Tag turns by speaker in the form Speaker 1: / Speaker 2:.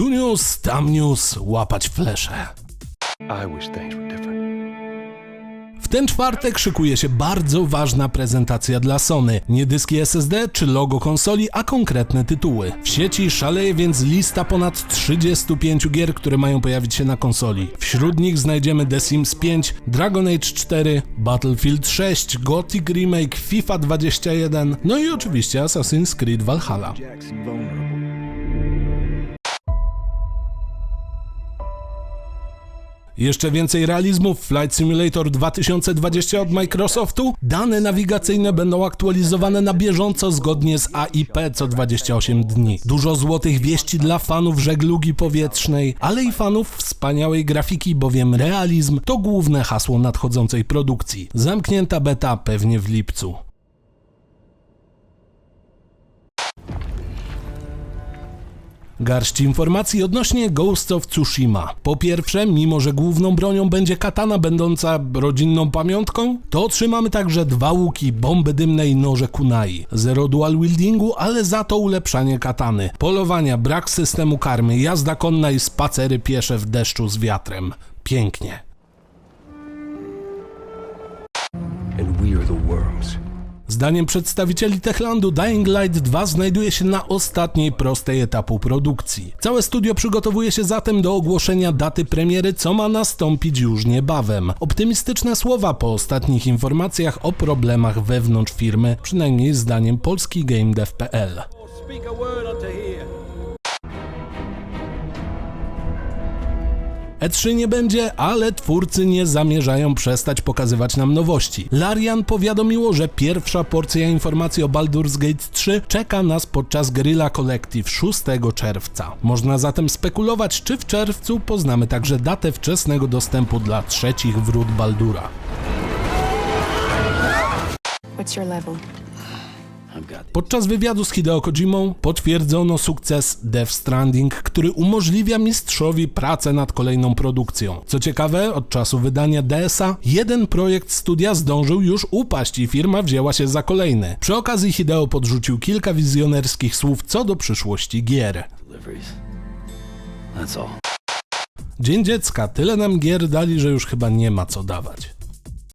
Speaker 1: Tu news, tam news, łapać flesze. W ten czwartek szykuje się bardzo ważna prezentacja dla Sony. Nie dyski SSD czy logo konsoli, a konkretne tytuły. W sieci szaleje więc lista ponad 35 gier, które mają pojawić się na konsoli. Wśród nich znajdziemy The Sims 5, Dragon Age 4, Battlefield 6, Gothic Remake, FIFA 21, no i oczywiście Assassin's Creed Valhalla. Jeszcze więcej realizmu w Flight Simulator 2020 od Microsoftu. Dane nawigacyjne będą aktualizowane na bieżąco zgodnie z AIP co 28 dni. Dużo złotych wieści dla fanów żeglugi powietrznej, ale i fanów wspaniałej grafiki, bowiem realizm to główne hasło nadchodzącej produkcji. Zamknięta beta pewnie w lipcu. Garść informacji odnośnie Ghost of Tsushima. Po pierwsze, mimo że główną bronią będzie katana będąca rodzinną pamiątką, to otrzymamy także dwa łuki, bomby dymne i noże kunai. Zero dual wieldingu, ale za to ulepszanie katany. Polowania, brak systemu karmy, jazda konna i spacery piesze w deszczu z wiatrem. Pięknie.
Speaker 2: And we are the worms.
Speaker 1: Zdaniem przedstawicieli Techlandu Dying Light 2 znajduje się na ostatniej prostej etapu produkcji. Całe studio przygotowuje się zatem do ogłoszenia daty premiery, co ma nastąpić już niebawem. Optymistyczne słowa po ostatnich informacjach o problemach wewnątrz firmy, przynajmniej zdaniem polski GameDev.pl. E3 E nie będzie, ale twórcy nie zamierzają przestać pokazywać nam nowości. Larian powiadomiło, że pierwsza porcja informacji o Baldur's Gate 3 czeka nas podczas Guerrilla Collective 6 czerwca. Można zatem spekulować, czy w czerwcu poznamy także datę wczesnego dostępu dla trzecich wrót Baldura.
Speaker 3: What's your level?
Speaker 1: Podczas wywiadu z Hideo Kojimą potwierdzono sukces Death Stranding, który umożliwia mistrzowi pracę nad kolejną produkcją. Co ciekawe, od czasu wydania DS-a jeden projekt studia zdążył już upaść i firma wzięła się za kolejny. Przy okazji Hideo podrzucił kilka wizjonerskich słów co do przyszłości gier. Dzień dziecka, tyle nam gier dali, że już chyba nie ma co dawać.